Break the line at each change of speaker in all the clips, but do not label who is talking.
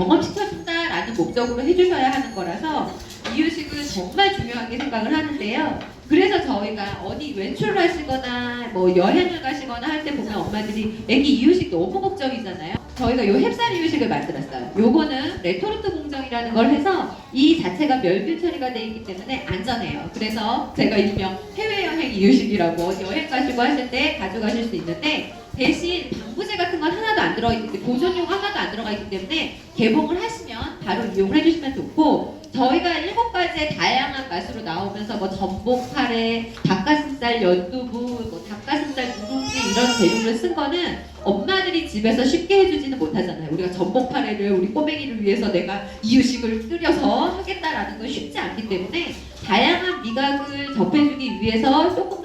경험시켜준다라는 목적으로 해주셔야 하는 거라서 이유식은 정말 중요하게 생각을 하는데요. 그래서 저희가 어디 외출을 하시거나 뭐 여행을 가시거나 할 때 보면 엄마들이 애기 이유식 너무 걱정이잖아요. 저희가 요 햅쌀 이유식을 만들었어요. 요거는 레토르트 공정이라는 걸 해서 이 자체가 멸균 처리가 돼 있기 때문에 안전해요. 그래서 제가 일명 해외여행 이유식이라고 여행 가시고 하실 때 가져가실 수 있는데 대신 방부제 같은 건 하나도 안 때문에 보존용 하나도 안 들어가 있기 때문에 개봉을 하시면 바로 이용을 해주시면 좋고 저희가 일곱 가지의 다양한 맛으로 나오면서 뭐 전복 카레, 닭가슴살 연두부, 뭐 닭가슴살 누룽지 이런 재료를 쓴 거는 엄마들이 집에서 쉽게 해주지는 못하잖아요. 우리가 전복 카레를 우리 꼬맹이를 위해서 내가 이유식을 끓여서 하겠다라는 건 쉽지 않기 때문에 다양한 미각을 접해주기 위해서 조금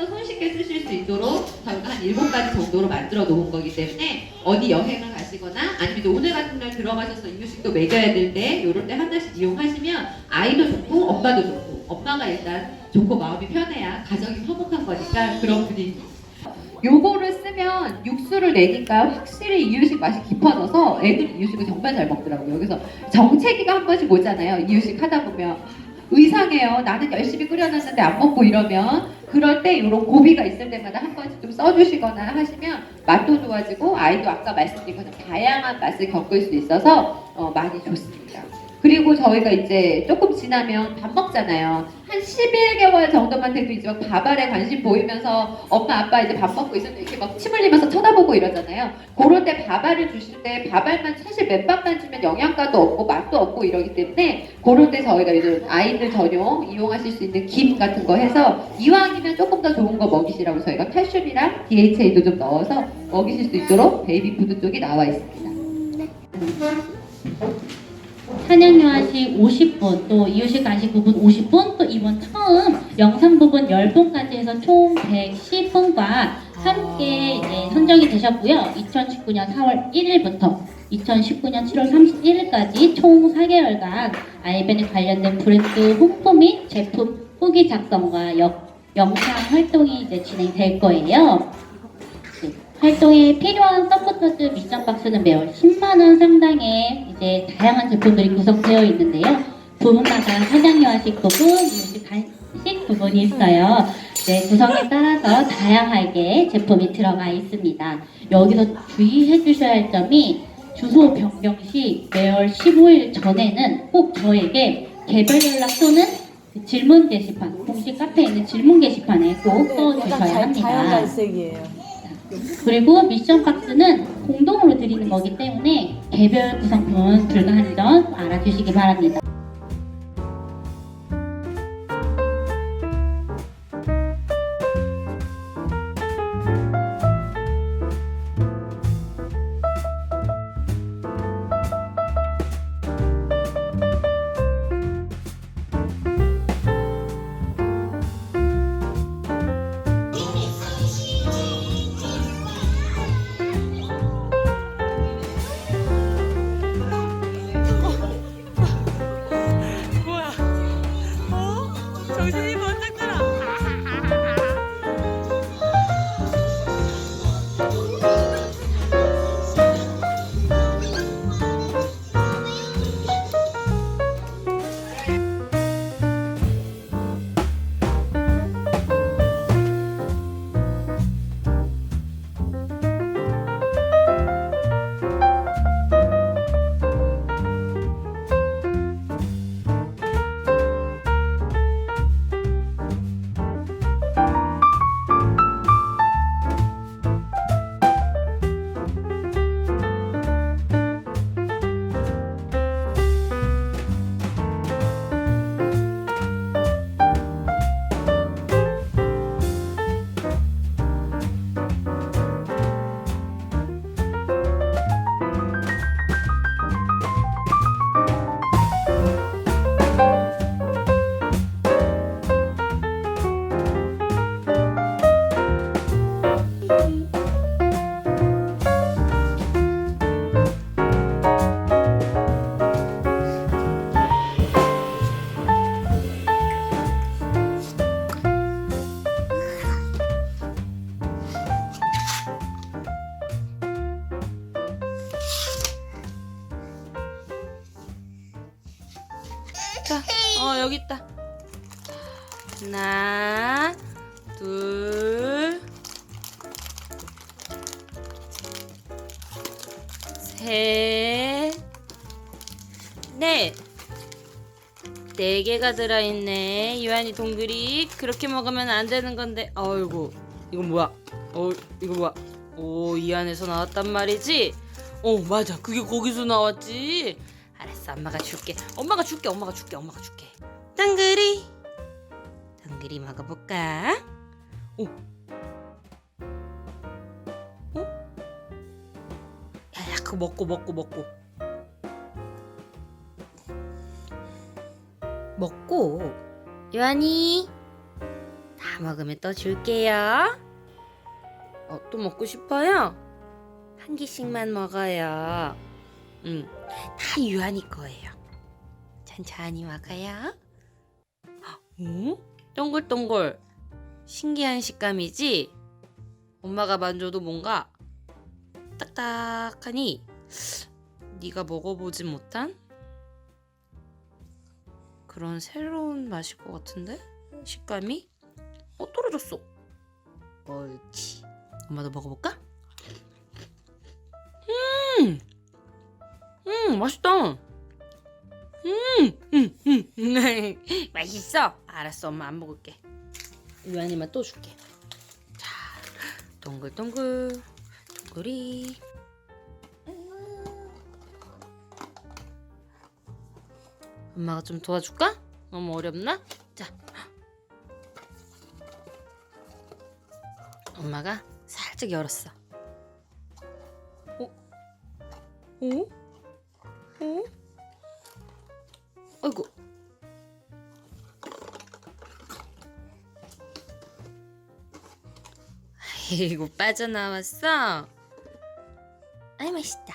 한 일곱 가지 정도로 만들어 놓은 거기 때문에 어디 여행을 가시거나 아니면 오늘 같은 날 들어가셔서 이유식도 먹여야 될때 이럴 때 하나씩 이용하시면 아이도 좋고 엄마도 좋고 엄마가 일단 좋고 마음이 편해야 가정이 화목한 거니까 그런 분위기 요거를 쓰면 육수를 내니까 확실히 이유식 맛이 깊어져서 애들이 이유식을 정말 잘 먹더라고요. 그래서 정체기가 한 번씩 오잖아요. 이유식 하다 보면 의상해요. 나는 열심히 끓여놨는데 안 먹고 이러면 그럴 때 이런 고비가 있을 때마다 한 번씩 좀 써주시거나 하시면 맛도 좋아지고 아이도 아까 말씀드린 것처럼 다양한 맛을 겪을 수 있어서 어, 많이 좋습니다. 그리고 저희가 이제 조금 지나면 밥 먹잖아요. 한 11개월 정도만 돼도 이제 막 밥알에 관심 보이면서 엄마 아빠 이제 밥 먹고 있었는데 이렇게 막 침 흘리면서 쳐다보고 이러잖아요. 그럴 때 밥알을 주실 때 밥알만 사실 맨밥만 주면 영양가도 없고 맛도 없고 이러기 때문에 그럴 때 저희가 이제 아이들 전용 이용하실 수 있는 김 같은 거 해서 이왕이면 조금 더 좋은 거 먹이시라고 저희가 칼슘이랑 DHA도 좀 넣어서 먹이실 수 있도록 베이비 푸드 쪽이 나와 있습니다.
한양여아식 50분, 또 이유식 간식 부분 50분, 또 이번 처음 영상 부분 10분까지 해서 총 110분과 함께 이제 선정이 되셨고요. 2019년 4월 1일부터 2019년 7월 31일까지 총 4개월간 아이벤에 관련된 브랜드 홍보 및 제품 후기 작성과 역- 영상 활동이 이제 진행될 거예요. 네, 활동에 필요한 서포터즈 미션 박스는 매월 10만 원 상당의 이제 다양한 제품들이 구성되어 있는데요. 부분마다 사장님화식 부분, 이유식 간식 부분이 있어요. 네, 구성에 따라서 다양하게 제품이 들어가 있습니다. 여기서 주의해 주셔야 할 점이 주소 변경 시 매월 15일 전에는 꼭 저에게 개별 연락 또는 질문 게시판, 공식 카페에 있는 질문 게시판에 꼭 써주셔야 합니다.
자연 갈색이에요.
그리고 미션 박스는 공동으로 드리는 거기 때문에 개별 구성품은 불가한 점 알아주시기 바랍니다.
하나, 둘, 셋, 넷. 네 개가 들어있네. 유한이 동글이 그렇게 먹으면 안 되는 건데. 아이고, 이건 뭐야? 어, 이거 뭐야? 오, 이 안에서 나왔단 말이지? 어, 맞아. 그게 거기서 나왔지. 알았어, 엄마가 줄게. 엄마가 줄게, 엄마가 줄게, 엄마가 줄게. 동글이, 동글이 먹어볼까? 오, 어? 야야, 그거 먹고 먹고 먹고. 먹고 요한이 다 먹으면 또 줄게요. 어, 또 먹고 싶어요? 한 개씩만 먹어요. 응, 다 유한이 거예요. 천천히 먹어요. 어? 동글동글 신기한 식감이지? 엄마가 만져도 뭔가 딱딱하니 네가 먹어보지 못한 그런 새로운 맛일 것 같은데? 식감이? 어, 떨어졌어. 옳지. 엄마도 먹어볼까? 음! 음, 맛있다. 음, 음, 음, 음. 맛있어. 알았어, 엄마 안 먹을게. 유한이만 또 줄게. 자, 동글동글, 동글이. 엄마가 좀 도와줄까? 너무 어렵나? 자. 엄마가 살짝 열었어. 어? 어? 아이고. 아이고 빠져나왔어. 아이 맛있다.